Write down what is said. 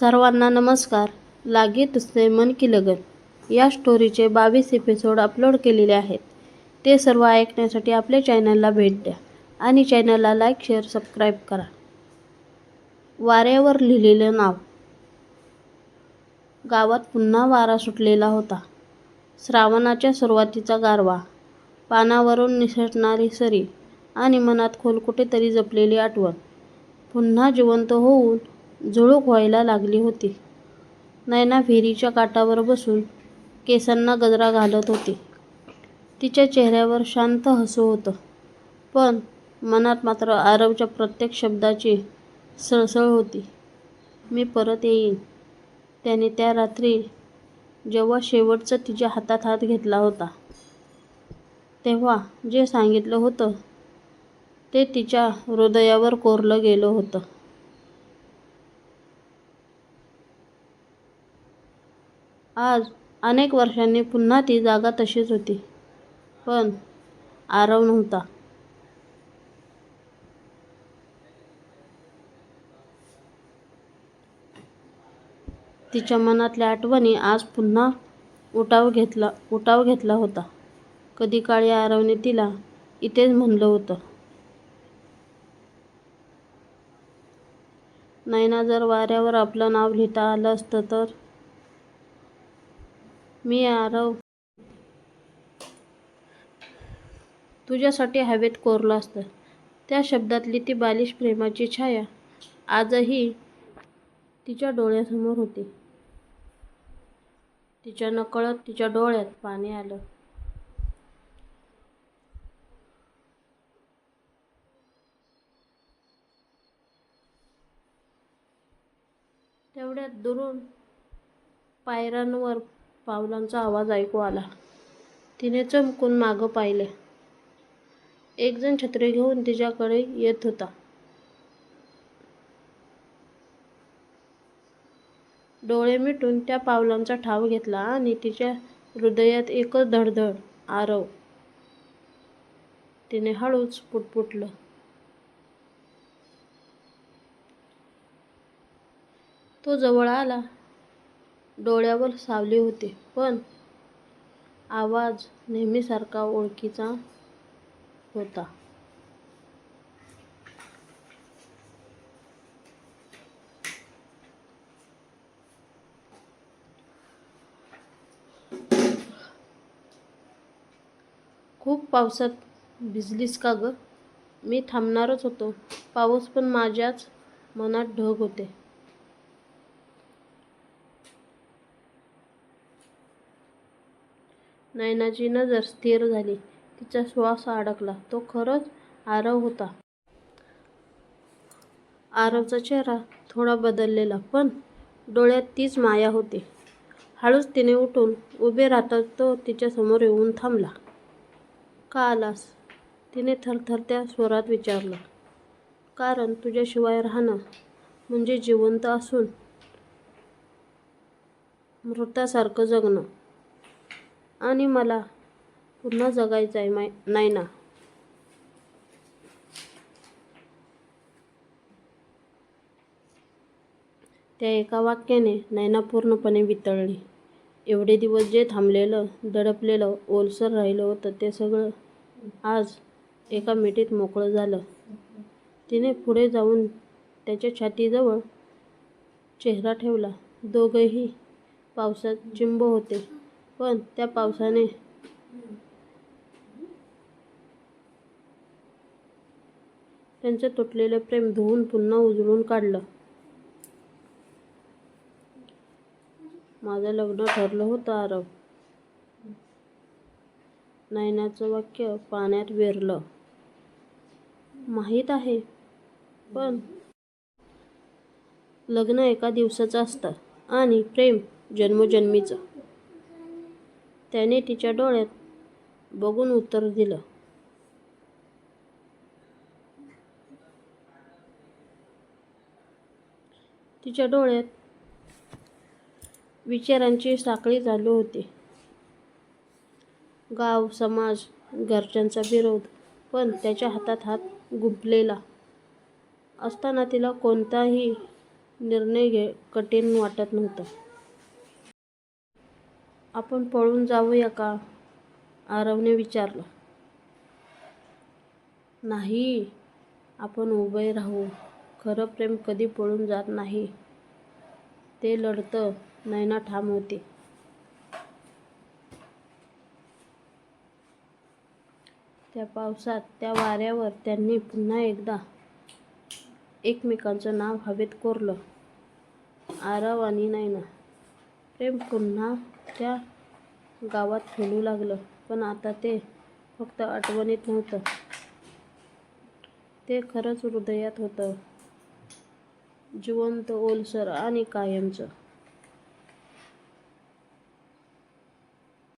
सर्वांना नमस्कार. लागे तुझे मन की लगन. या स्टोरीचे बावीस एपिसोड अपलोड केलेले आहेत. ते सर्व ऐकण्यासाठी आपल्या चॅनलला भेट द्या आणि चॅनलला लाईक शेअर सबस्क्राईब करा. वाऱ्यावर लिहिलेलं नाव. गावात पुन्हा वारा सुटलेला होता. श्रावणाच्या सुरुवातीचा गारवा. पानावरून निसटणारी सरी आणि मनात खोल कुठेतरी जपलेली आठवण. पुन्हा जिवंत होऊन झुळूक व्हायला लागली होती. नैना विहिरीच्या काठावर बसून केसांना गजरा घालत होती. तिच्या चेहऱ्यावर शांत हसू होतं. पण मनात मात्र आरवच्या प्रत्येक शब्दाची सळसळ होती. मी परत येईन. त्याने त्या रात्री जेव्हा शेवटचं तिच्या हातात हात घेतला होता तेव्हा जे सांगितलं होतं ते तिच्या हृदयावर कोरलं गेलं होतं. आज अनेक वर्षांनी पुन्हा ती जागा तशीच होती पण आरव नव्हता. तिच्या मनातल्या आठवणी आज पुन्हा उठाव घेतला उठाव घेतला होता. कधी काळी आरवने तिला इथेच म्हणलं होतं नैना जर वाऱ्यावर आपलं नाव लिहिता आलं असतं तर मी आरव. तुझ्यासाठी हवेत कोरलं असतं. त्या शब्दातली ती बालिश प्रेमाची छाया आजही तिच्या डोळ्यासमोर होती. तिच्या नकळत तिच्या डोळ्यात पाणी आलं. तेवढ्यात दुरून पायऱ्यांवर पावलांचा आवाज ऐकू आला. तिने चमकून मागं पाहिले. एकजण छत्री घेऊन तिच्याकडे येत होता. डोळे मिटून त्या पावलांचा ठाव घेतला आणि तिच्या हृदयात एकच धडधड आरव. तिने हळूच पुटपुटलं. तो जवळ आला. डोळ्यावर सावली होती. पण आवाज नेहमीसारखा ओळखीचा होता. खूप पावसात भिजलीस का ग? मी थांबणारच होतो. पाऊस पण माझ्याच मनात ढग होते. नयनाची नजर स्थिर झाली तिचा श्वास अडकला तो खरंच आरव होता. आरवचा चेहरा थोडा बदललेला पण डोळ्यात तीच माया होती. हळूच तिने उठून उभे राहतात तो तिच्यासमोर येऊन थांबला. का आलास? तिने थरथरत्या स्वरात विचारलं. कारण तुझ्याशिवाय राहणं म्हणजे जिवंत असून मृतासारखं जगणं. आणि मला पुन्हा जगायचं आहे माय नाही ना. त्या एका वाक्याने नैना पूर्णपणे वितळली. एवढे दिवस जे थांबलेलं दडपलेलं ओलसर राहिलं होतं ते सगळं आज एका मिठीत मोकळं झालं. तिने पुढे जाऊन त्याच्या छातीजवळ चेहरा ठेवला. दोघंही पावसात चिंब होते. पण त्या पावसाने त्यांचं तुटलेलं प्रेम धुवून पुन्हा उजळून काढलं. माझं लग्न ठरलं होतं आरव. नयनाचं वाक्य पाण्यात वेरलं. माहीत आहे पण लग्न एका दिवसाचं असतं आणि प्रेम जन्मजन्मीचं. त्याने तिच्या डोळ्यात बघून उत्तर दिलं तिच्या डोळ्यात विचारांची साखळी चालू होती गाव समाज घरच्यांचा विरोध पण त्याच्या हातात हात गुंपलेला असताना तिला कोणताही निर्णय घे कठीण वाटत नव्हतं. आपण पळून जाऊया का? आरवने विचारलं. नाही. आपण उभे राहू. खरं प्रेम कधी पळून जात नाही. ते लढतं. नैना ठाम होते त्या पावसात, त्या वाऱ्यावर त्यांनी पुन्हा एकदा एकमेकांचं नाव हवेत कोरलं. आरव आणि नैना प्रेम पुन्हा त्या गावात फुलू लागलं. पण आता ते फक्त आठवणीत नव्हतं. ते खरंच हृदयात होतं. जिवंत, ओलसर आणि कायमचं.